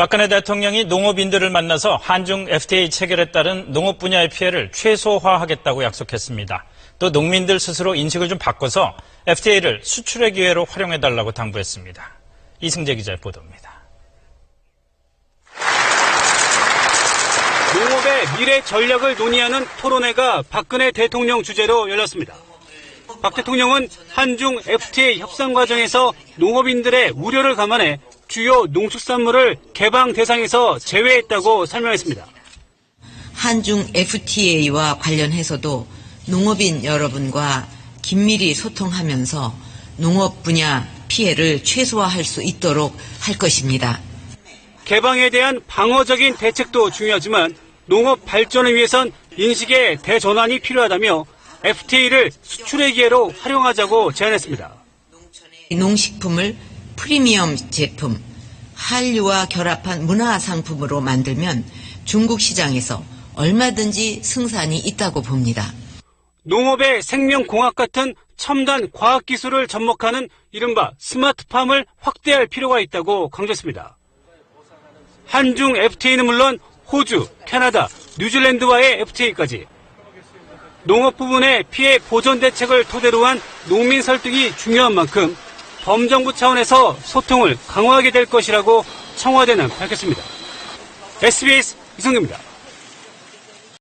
박근혜 대통령이 농업인들을 만나서 한중 FTA 체결에 따른 농업 분야의 피해를 최소화하겠다고 약속했습니다. 또 농민들 스스로 인식을 좀 바꿔서 FTA를 수출의 기회로 활용해달라고 당부했습니다. 이승재 기자의 보도입니다. 농업의 미래 전략을 논의하는 토론회가 박근혜 대통령 주재로 열렸습니다. 박 대통령은 한중 FTA 협상 과정에서 농업인들의 우려를 감안해 주요 농축산물을 개방 대상에서 제외했다고 설명했습니다. 한중 FTA와 관련해서도 농업인 여러분과 긴밀히 소통하면서 농업 분야 피해를 최소화할 수 있도록 할 것입니다. 개방에 대한 방어적인 대책도 중요하지만 농업 발전을 위해선 인식의 대전환이 필요하다며 FTA를 수출의 기회로 활용하자고 제안했습니다. 농식품을 프리미엄 제품, 한류와 결합한 문화 상품으로 만들면 중국 시장에서 얼마든지 승산이 있다고 봅니다. 농업의 생명공학 같은 첨단 과학기술을 접목하는 이른바 스마트팜을 확대할 필요가 있다고 강조했습니다. 한중 FTA는 물론 호주, 캐나다, 뉴질랜드와의 FTA까지 농업 부분의 피해 보전 대책을 토대로 한 농민 설득이 중요한 만큼 범정부 차원에서 소통을 강화하게 될 것이라고 청와대는 밝혔습니다. SBS 이성규입니다.